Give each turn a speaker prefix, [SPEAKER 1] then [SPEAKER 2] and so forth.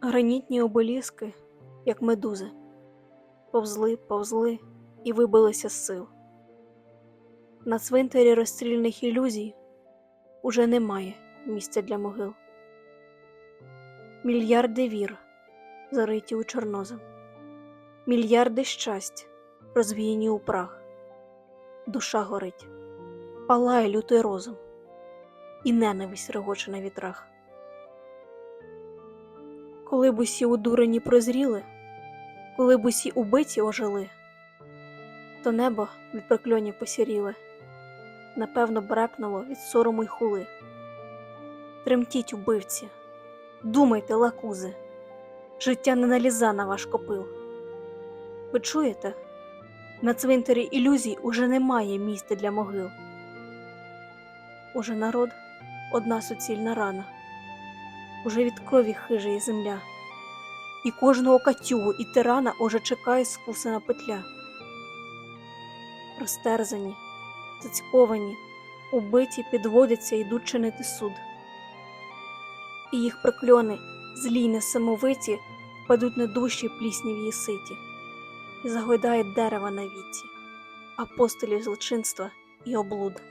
[SPEAKER 1] Гранітні обеліски, як медузи, повзли, повзли і вибилися з сил. На цвинтарі розстрільних ілюзій уже немає місця для могил. Мільярди вір зариті у чорнозем, мільярди щастя розвіяні у прах. Душа горить, палає лютий розум, і ненависть регоче на вітрах. Коли б усі удурені прозріли, коли б усі убиті ожили, то небо від прокльонів посіріле, напевно, брекнуло від сорому й хули. Тремтіть, убивці, думайте, лакузи, життя не наліза на ваш копил. Ви чуєте? На цвинтарі ілюзій уже немає місця для могил. Уже народ одна суцільна рана, уже від крові хижає земля, і кожного катюгу і тирана уже чекає скусана петля. Розтерзані, зацьковані, убиті підводяться йдуть чинити суд. І їх прокльони, злі й несамовиті, падуть на душі плісніві ситі і загойдає дерева на віці, апостолів злочинства і облуд.